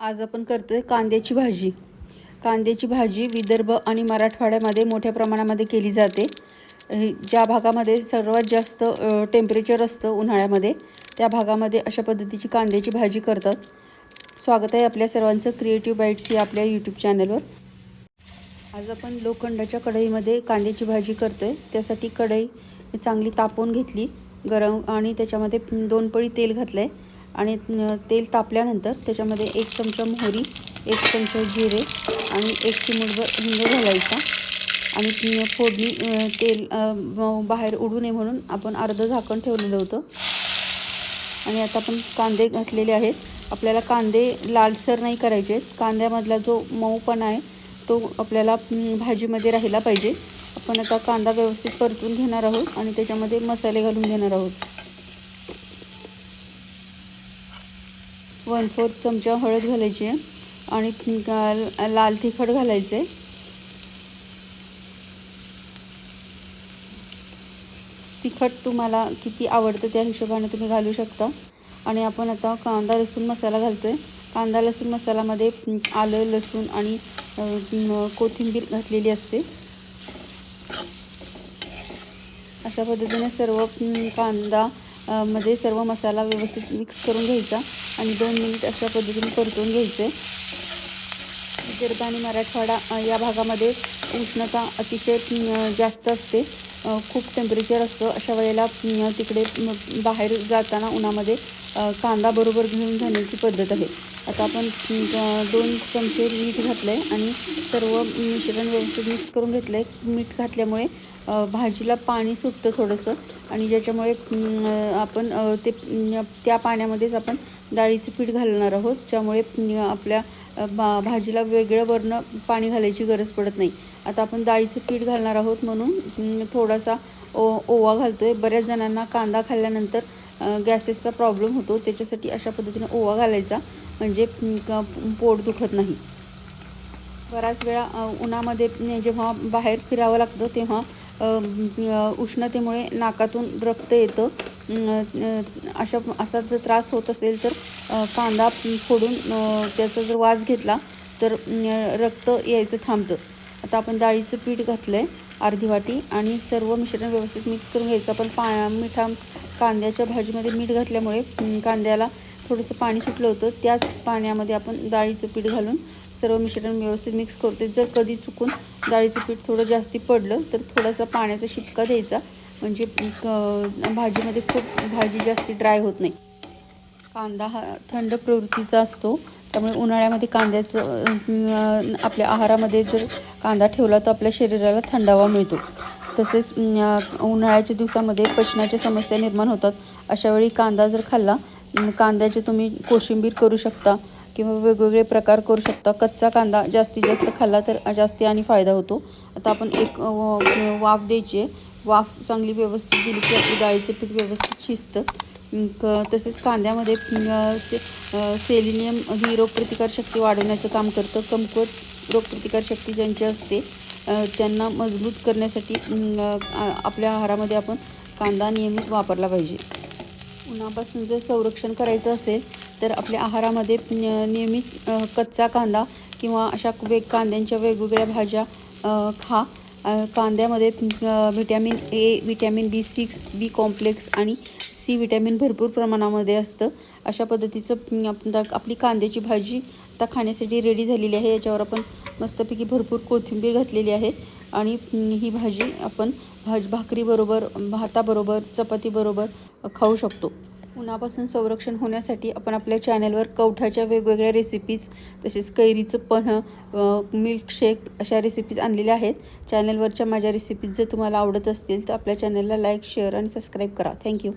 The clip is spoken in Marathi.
आज आपण आहे कांद्याची भाजी. कांद्याची भाजी विदर्भ आणि मराठवाड्यामध्ये मोठ्या प्रमाणामध्ये केली जाते. ज्या भागामध्ये सर्वात जास्त टेम्परेचर असतं उन्हाळ्यामध्ये त्या भागामध्ये अशा पद्धतीची कांद्याची भाजी करतात. स्वागत आहे आपल्या सर्वांचं क्रिएटिव्ह बाईट्स या आपल्या यूट्यूब चॅनलवर आज आपण लोखंडाच्या कढईमध्ये कांद्याची भाजी करतो आहे त्यासाठी कढई चांगली तापवून घेतली गरम आणि त्याच्यामध्ये दोन पळी तेल घातलं आहे आणि तेल तापल्यानंतर त्याच्यामध्ये एक चमचा मोहरी एक चमचा जिरे आणि एक चिमूटभर हिंग घालायचा. आणि फोडणी तेल बाहेर उडू नये म्हणून आपण अर्धं झाकण ठेवलेलं होतं. आणि आता आपण कांदे घातलेले आहेत. आपल्याला कांदे लालसर नाही करायचे आहेत. कांद्यामधला जो मऊपणा आहे तो आपल्याला भाजीमध्ये राहिला पाहिजे. आपण आता कांदा व्यवस्थित परतून घेणार आहोत आणि त्याच्यामध्ये मसाले घालून घेणार आहोत. वन फोर्थ चमचा हळद घालायची आहे आणि लाल तिखट घालायचं. आहे तिखट तुम्हाला किती आवडतं त्या हिशोबाने तुम्ही घालू शकता. आणि आपण आता कांदा लसूण मसाला घालतो आहे कांदा लसूण मसाल्यामध्ये आलं लसूण आणि कोथिंबीर घातलेली असते. अशा पद्धतीने सर्व कांदा मध्ये सर्व मसाला व्यवस्थित मिक्स करून घ्यायचा. आणि दोन मिनिट अशा पद्धतीने परतून घ्यायचे. विदर्भ आणि मराठवाडा या भागामध्ये उष्णता अतिशय जास्त असते. खूप टेम्परेचर असतं. अशा वेळेला तिकडे बाहेर जाताना उन्हामध्ये कांदा बरोबर घेऊन जाण्याची पद्धत आहे. आता आपण दोन चमचे मीठ घातलं आहे आणि सर्व मिश्रण व्यवस्थित मिक्स करून घेतलं आहे मीठ घातल्यामुळे भाजीला पाणी सुटतं थोडंसं आणि ज्याच्यामुळे आपण ते त्या पाण्यामध्येच आपण डाळीचं पीठ घालणार आहोत ज्यामुळे आपल्या भा भाजीला वेगळं वरनं पाणी घालायची गरज पडत नाही. आता आपण डाळीचं पीठ घालणार आहोत म्हणून थोडासा ओ ओवा घालतो आहे बऱ्याच जणांना कांदा खाल्ल्यानंतर गॅसेसचा प्रॉब्लेम होतो. त्याच्यासाठी अशा पद्धतीने ओवा घालायचा म्हणजे क- पोट दुखत नाही. बऱ्याच वेळा उन्हामध्ये जेव्हा बाहेर फिरावं लागतं तेव्हा उष्णतेमुळे नाकातून रक्त येतं. अशा असा जर त्रास होत असेल तर कांदा फोडून त्याचा जर वास घेतला तर रक्त यायचं थांबतं. आता आपण डाळीचं पीठ घातलं आहे अर्धी वाटी आणि सर्व मिश्रण व्यवस्थित मिक्स करून घ्यायचं. आपण पा मिठा कांद्याच्या भाजीमध्ये मीठ घातल्यामुळे कांद्याला थोडंसं पाणी सुटलं होतं. त्याच पाण्यामध्ये आपण डाळीचं पीठ घालून सर्व मिश्रण व्यवस्थित मिक्स करते जर कधी चुकून डाळीचं पीठ थोडं जास्ती पडलं तर थोडासा पाण्याचा शिपका द्यायचा. म्हणजे क- भाजीमध्ये खूप भाजी जास्ती ड्राय होत नाही. कांदा हा थंड प्रवृत्तीचा असतो. त्यामुळे उन्हाळ्यामध्ये कांद्याचं आपल्या आहारामध्ये जर कांदा ठेवला तर आपल्या शरीराला थंडावा मिळतो. तसेच उन्हाळ्याच्या दिवसामध्ये पचनाच्या समस्या निर्माण होतात. अशावेळी कांदा जर खाल्ला कांद्याचे तुम्ही कोशिंबीर करू शकता. किंवा वेगवेगळे प्रकार करू शकता. कच्चा कांदा जास्तीत जास्त खाल्ला तर जास्ती आणि फायदा होतो. आता आपण एक वाफ द्यायची आहे. वाफ चांगली व्यवस्थित दिली की आपली डाळीचं पीठ व्यवस्थित शिजतं. क तसेच कांद्यामध्ये से सेलिनियम ही रोगप्रतिकारशक्ती वाढवण्याचं काम करतं. कमकुवत रोगप्रतिकारशक्ती ज्यांची असते त्यांना मजबूत करण्यासाठी आपल्या आहारामध्ये आपण कांदा नियमित वापरला पाहिजे. उन्हापासून जर संरक्षण करायचं असेल तर आपल्या आहारामध्ये नियमित कच्चा कांदा किंवा अशा वेग कांद्यांच्या वेगवेगळ्या भाज्या खा. कांद्यामध्ये vitamin A vitamin B six B complex आणि सी व्हिटॅमिन भरपूर प्रमाणामध्ये असतं. अशा पद्धतीचं आपली कांद्याची भाजी आता खाण्यासाठी रेडी झालेली आहे. याच्यावर आपण मस्तपैकी भरपूर कोथिंबीर घातलेली आहे आणि ही भाजी आपण भाज भाकरीबरोबर भाताबरोबर चपातीबरोबर खाऊ शकतो. उन्हापासून संरक्षण होण्यासाठी आपण आपल्या चॅनलवर कवठाच्या वेगवेगळ्या रेसिपीज तसेच कैरीचं पन्ह मिल्कशेक अशा रेसिपीज आणलेल्या आहेत. चॅनलवरच्या माझ्या रेसिपीज जर तुम्हाला आवडत असतील तर आपल्या चॅनलला लाईक शेअर आणि सबस्क्राईब करा. Thank you